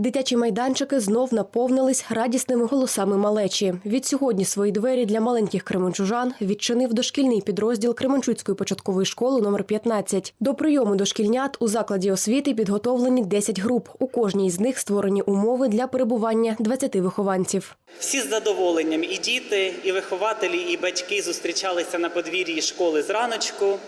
Дитячі майданчики знов наповнились радісними голосами малечі. Відсьогодні свої двері для маленьких кременчужан відчинив дошкільний підрозділ Кременчуцької початкової школи номер 15. До прийому дошкільнят у закладі освіти підготовлені 10 груп. У кожній з них створені умови для перебування 20 вихованців. Всі з задоволенням і діти, і вихователі, і батьки зустрічалися на подвір'ї школи зраночку.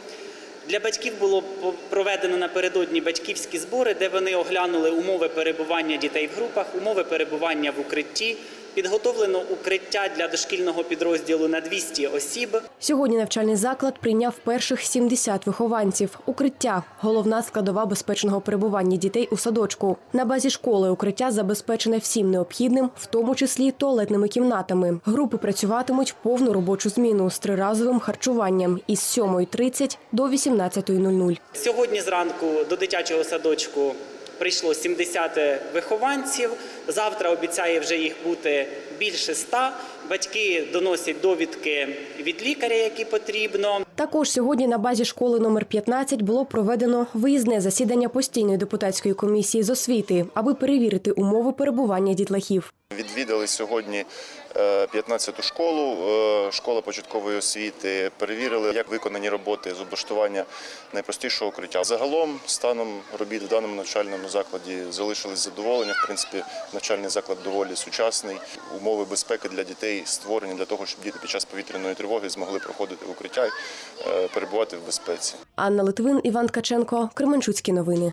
Для батьків було проведено напередодні батьківські збори, де вони оглянули умови перебування дітей в групах, умови перебування в укритті. Підготовлено укриття для дошкільного підрозділу на 200 осіб. Сьогодні навчальний заклад прийняв перших 70 вихованців. Укриття головна складова безпечного перебування дітей у садочку. На базі школи укриття забезпечене всім необхідним, в тому числі туалетними кімнатами. Групи працюватимуть повну робочу зміну з триразовим харчуванням із 7.30 до 18.00. Сьогодні зранку до дитячого садочку прийшло 70 вихованців. Завтра обіцяє вже їх бути більше 100. Батьки доносять довідки від лікаря, які потрібно. Також сьогодні на базі школи номер 15 було проведено виїзне засідання постійної депутатської комісії з освіти, аби перевірити умови перебування дітлахів. Відвідали сьогодні е, 15-ту школу, е, школа початкової освіти. Перевірили, як виконані роботи з облаштування найпростішого укриття. Загалом, станом робіт в даному навчальному закладі залишились задоволення. В принципі, навчальний заклад доволі сучасний. Умови безпеки для дітей створені для того, щоб діти під час повітряної тривоги змогли проходити укриття і е, перебувати в безпеці. Анна Литвин, Іван Ткаченко, Кременчуцькі новини.